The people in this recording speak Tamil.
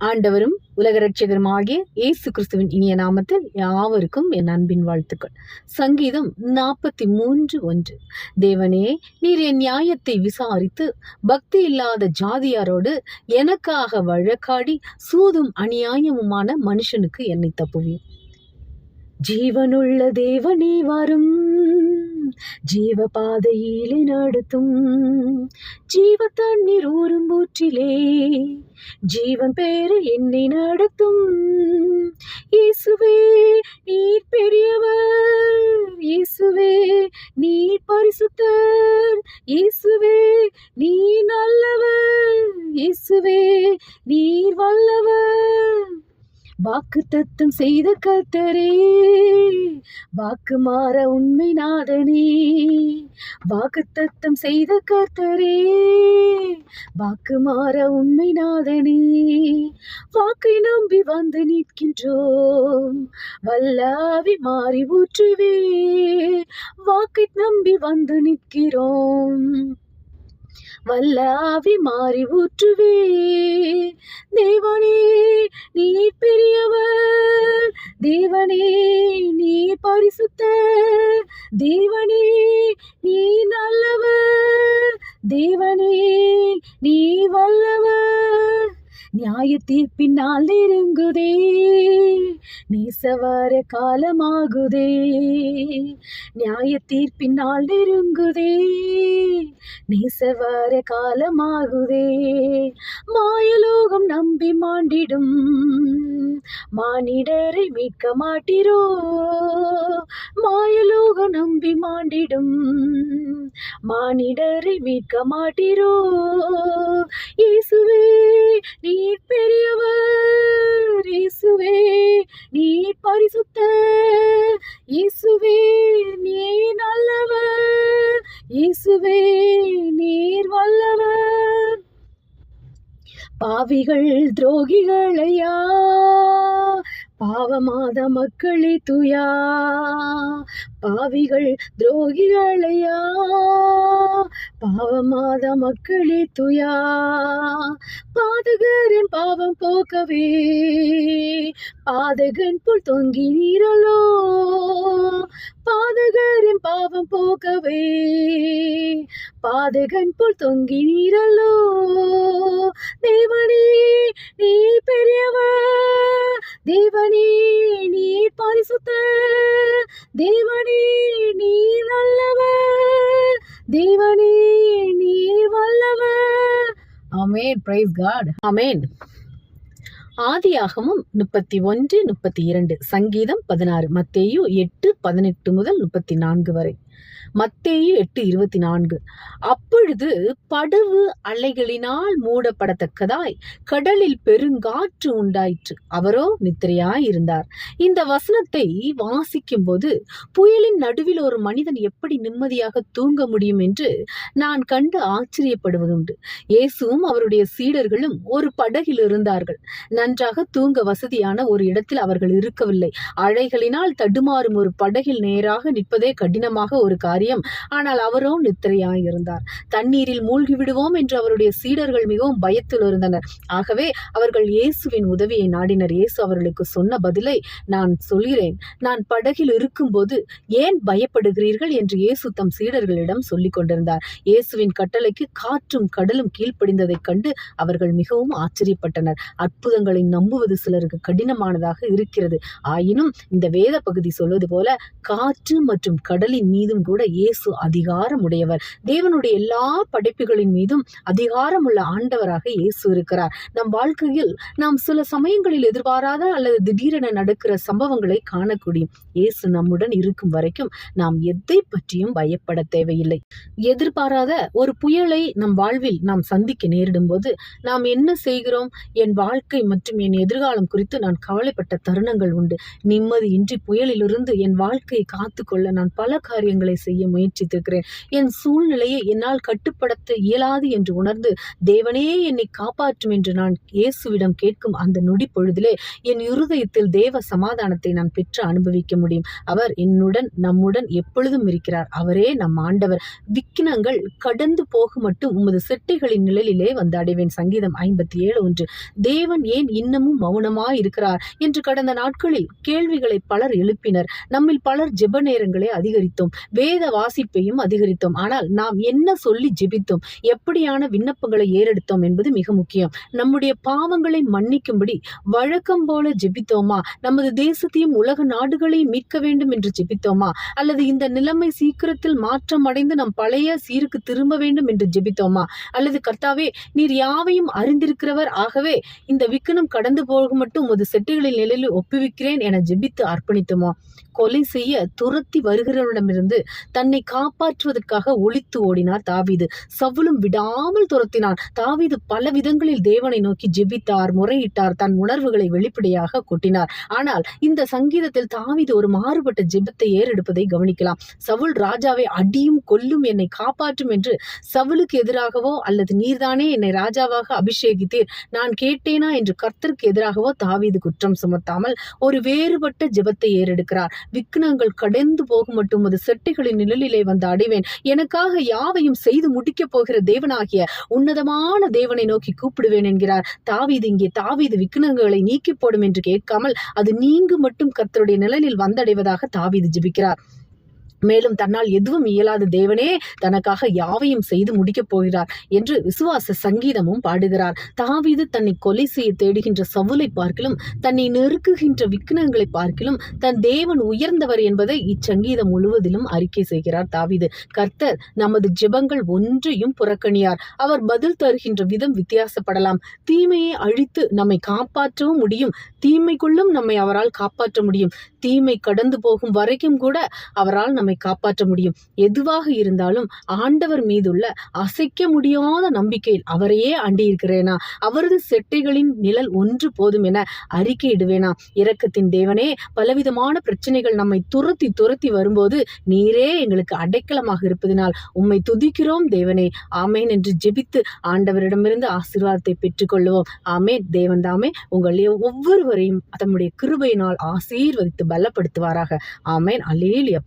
ஆண்டவரும் உலக ரட்சகருமாகிய இயேசு கிறிஸ்துவின் இனிய நாமத்தில் யாவருக்கும் என் அன்பின் வாழ்த்துக்கள். சங்கீதம் நாற்பத்தி மூன்று ஒன்று. தேவனே நீர் என் நியாயத்தை விசாரித்து பக்தி இல்லாத ஜாதியாரோடு எனக்காக வழக்காடி சூதும் அநியாயமுமான மனுஷனுக்கு என்னை தப்புவேன் ஜீவனுள்ள தேவனே வரும். ஜீவ பாதையிலே நடத்தும். ஜீவ தண்ணீர் ஊரும் ஊற்றிலே ஜீவன் பேரு என்னை நடத்தும். இயேசுவே நீர் பெரியவர். இயேசுவே நீர் பரிசுத்தர். இயேசுவே நீ நல்லவர். இயேசுவே நீர் வல்லவர். வாக்கு தத்தம் செய்த கத்தரே வாக்கு மாற உண்மை நாதனே வாக்கு தத்தம் செய்த கர்த்தரே வாக்கு மாற உண்மை நாதனே வாக்கை நம்பி வந்து நிற்கின்றோம். வல்லாவி மாறி ஊற்றுவே வாக்கை நம்பி வந்து நிற்கிறோம். வல்லாவி மாறி ஊற்றுவே. தேவனே நீ பெரியவர். தேவனே நீ பரிசுத்த. தேவனே நீ நல்லவர். தேவனே நீ வல்லவர். நியாய தீர்ப்பினால் நெருங்குதே நேசவர காலமாகுதே. நியாய தீர்ப்பினால் நெருங்குதே நேசவர காலமாகுதே. மாயலோகம் நம்பி மாண்டிடும். மானிடரை மீட்க மாட்டிரோ. மாயலோகம் நம்பி மாண்டிடும். மானிடரை மீட்க மாட்டீரோ? இயேசுவே நீர் பெரியவர். இயேசுவே நீர் பரிசுத்த. இயேசுவே நீ நல்லவர். இயேசுவே நீர் வல்லவர். பாவிகள் துரோகிகளையா? பாவமாத மக்களே துயா. பாவிகள் துரோகிகளையா. பாவமாத மக்களே துயா. பாதகரின் பாவம் போக்கவே. பாதகன் புல் தொங்கி நீரலோ. பாதகரின் பாவம் போக்கவே. பாதகன் புல் தொங்கி நீரலோ. தேவனே நீ தேவனே நீ பரிசுத்த. தேவனே நீ நல்லவர் தேவனே நீ வல்லவர் அமேன் பிரைஸ் காட் அமேன் ஆதியாகமும் முப்பத்தி ஒன்று முப்பத்தி இரண்டு சங்கீதம் பதினாறு மத்தேயு எட்டு பதினெட்டு முதல் முப்பத்தி நான்கு வரை. மத்தேயு எட்டு இருபத்தி நான்கு. அப்பொழுது படவு அலைகளினால் மூடப்படத்தக்கதாய் கடலில் பெருங்காற்று உண்டாயிற்று. அவரோ நித்திரையாய் இருந்தார். இந்த வசனத்தை வாசிக்கும் போது புயலின் நடுவில் ஒரு மனிதன் எப்படி நிம்மதியாக தூங்க முடியும் என்று நான் கண்டு ஆச்சரியப்படுவதுண்டு. இயேசுவும் அவருடைய சீடர்களும் ஒரு படகில் இருந்தார்கள். நன்றாக தூங்க வசதியான ஒரு இடத்தில் அவர்கள் இருக்கவில்லை. அலைகளினால் தடுமாறும் ஒரு படகில் நேராக நிற்பதே கடினமாக ஒரு காரியம். ஆனால் அவரோ நித்திரையாய் இருந்தார். தண்ணீரில் மூழ்கி விடுவோம் என்று அவருடைய சீடர்கள் மிகவும் பயத்தில் இருந்தனர். ஆகவே அவர்கள் இயேசுவின் உதவியை நாடினர். இயேசு அவர்களுக்கு சொன்ன பதிலை நான் சொல்கிறேன். நான் படகில் இருக்கும்போது ஏன் பயப்படுகிறீர்கள் என்று இயேசு தம் சீடர்களிடம் சொல்லிக் கொண்டிருந்தார். இயேசுவின் கட்டளைக்கு காற்றும் கடலும் கீழ்ப்படிந்ததைக் கண்டு அவர்கள் மிகவும் ஆச்சரியப்பட்டனர். அற்புதங்களை நம்புவது சிலருக்கு கடினமானதாக இருக்கிறது. ஆயினும் இந்த வேத பகுதி சொல்வது போல காற்று மற்றும் கடலின் மீதும் கூட இயேசு அதிகாரம் உடையவர் தேவனுடைய எல்லா படைப்புகளின் மீதும் அதிகாரம் உள்ள ஆண்டவராக இயேசு இருக்கிறார். நம் வாழ்க்கையில் நாம் சில சமயங்களில் எதிர்பாராத அல்லது திடீரென நடக்கிற சம்பவங்களை காணக்கூடியும் இயேசு நம்முடன் இருக்கும் வரைக்கும் நாம் எதை பற்றியும் பயப்பட தேவையில்லை. எதிர்பாராத ஒரு புயலை நம் வாழ்வில் நாம் சந்திக்க நேரிடும் போது நாம் என்ன செய்கிறோம்? என் வாழ்க்கை மற்றும் என் எதிர்காலம் குறித்து நான் கவலைப்பட்ட தருணங்கள் உண்டு. நிம்மதியின்றி புயலிலிருந்து என் வாழ்க்கையை காத்துக்கொள்ள நான் பல காரியங்களை காரியங்களை செய்ய முயற்சித்திருக்கிறேன். என் சூழ்நிலையை என்னால் கட்டுப்படுத்த இயலாது என்று உணர்ந்து தேவனே என்னை காப்பாற்றும் என்று நான் இயேசுவிடம் கேட்கும் அந்த நொடி பொழுதிலே என் இருதயத்தில் தேவ சமாதானத்தை நான் பெற்று அனுபவிக்க முடியும். அவர் என்னுடன் நம்முடன் எப்பொழுதும் இருக்கிறார். அவரே நம் ஆண்டவர். விக்கினங்கள் கடந்து போக மட்டும் உமது செட்டைகளின் நிழலிலே வந்து அடைவேன். சங்கீதம் ஐம்பத்தி ஏழு ஒன்று. தேவன் ஏன் இன்னமும் மௌனமாய் இருக்கிறார் என்று கடந்த நாட்களில் கேள்விகளை பலர் எழுப்பினர். நம்மில் பலர் ஜெப நேரங்களை அதிகரித்தோம். வேத வாசிப்பையும் அதிகரித்தோம். ஆனால் நாம் என்ன சொல்லி ஜெபித்தோம்? எப்படியான விண்ணப்பங்களை ஏறெடுத்தோம் என்பது மிக முக்கியம். நம்முடைய பாவங்களை மன்னிக்கும்படி வழக்கம் போல ஜெபித்தோமா? நமது தேசத்தையும் உலக நாடுகளையும் மீட்க வேண்டும் என்று ஜெபித்தோமா? அல்லது இந்த நிலைமை சீக்கிரத்தில் மாற்றம் அடைந்து நம் பழைய சீருக்கு திரும்ப வேண்டும் என்று ஜெபித்தோமா? அல்லது கர்த்தாவே நீர் யாவையும் அறிந்திருக்கிறவர். ஆகவே இந்த விக்கனம் கடந்து போக மட்டும் உமது செட்டுகளின் நிலையில் ஒப்புவிக்கிறேன் என ஜெபித்து அர்ப்பணித்தோமா? கொலை செய்ய துரத்தி வருகிறவரிடமிருந்து தன்னை காப்பாற்றுவதற்காக ஒழித்து ஓடினார் தாவீது. சவுலும் விடாமல் துரத்தினான். தாவீது பல விதங்களில் தேவனை நோக்கி ஜெபித்தார் முறையிட்டார் தன் உணர்வுகளை வெளிப்படையாக கொட்டினார். ஆனால் இந்த சங்கீதத்தில் தாவீது ஒரு மாறுபட்ட ஜெபத்தை ஏறெடுப்பதை கவனிக்கலாம். சவுல் ராஜாவை அடியும் கொல்லும் என்னை காப்பாற்றும் என்று சவுலுக்கு எதிராகவோ அல்லது நீர்தானே என்னை ராஜாவாக அபிஷேகித்தீர் நான் கேட்டேனா என்று கர்த்தருக்கு எதிராகவோ தாவீது குற்றம் சுமத்தாமல் ஒரு வேறுபட்ட ஜெபத்தை ஏறெடுக்கிறார். விக்னங்கள் கடந்து போகும் மட்டும் அது செட்டிகளின் நிழலிலே வந்து அடைவேன். எனக்காக யாவையும் செய்து முடிக்கப் போகிற தேவனாகிய உன்னதமான தேவனை நோக்கி கூப்பிடுவேன் என்கிறார். தாவீது இங்கே தாவீது விக்னங்களை நீக்கி போடும் என்று கேட்காமல் அது நீங்கு மட்டும் கர்த்தருடைய நிழலில் வந்தடைவதாக தாவீது ஜிபிக்கிறார். மேலும் தன்னால் எதுவும் இயலாத தேவனே தனக்காக யாவையும் செய்து முடிக்கப் போகிறார் என்று விசுவாச சங்கீதமும் பாடுகிறார். தாவீது தன்னை கொலை செய்ய தேடுகின்ற சவுலை பார்க்கிலும் தன்னை நெருக்குகின்ற விக்னங்களை பார்க்கிலும் தன் தேவன் உயர்ந்தவர் என்பதை இச்சங்கீதம் முழுவதிலும் அறிக்கை செய்கிறார் தாவீது. கர்த்தர் நமது ஜெபங்கள் ஒன்றையும் புறக்கணியார். அவர் பதில் தருகின்ற விதம் வித்தியாசப்படலாம். தீமையை அழித்து நம்மை காப்பாற்றவும் முடியும். தீமைக்குள்ளும் நம்மை அவரால் காப்பாற்ற முடியும். தீமை கடந்து போகும் வரைக்கும் கூட அவரால் நம்மை காப்பாற்ற முடியும். எதுவாக இருந்தாலும் ஆண்டவர் மீதுள்ள அசைக்க முடியாத நம்பிக்கையில் அவரையே அண்டியிருக்கிறேனா? அவரது செட்டைகளின் நிழல் ஒன்று போதும் என அறிக்கையிடுவேனா? இரக்கத்தின் தேவனே பலவிதமான பிரச்சனைகள் நம்மை துரத்தி துரத்தி வரும்போது நீரே எங்களுக்கு அடைக்கலமாக இருப்பதினால் உம்மை துதிக்கிறோம் தேவனே. ஆமேன் என்று ஜெபித்து ஆண்டவரிடமிருந்து ஆசீர்வாதத்தை பெற்றுக்கொள்வோம். ஆமே தேவன் தாமே உங்கள் ஒவ்வொருவரையும் தம்முடைய கிருபையினால் ஆசீர்வதித்து பலப்படுத்துவாராக. ஆமேன். அல்லேலியா.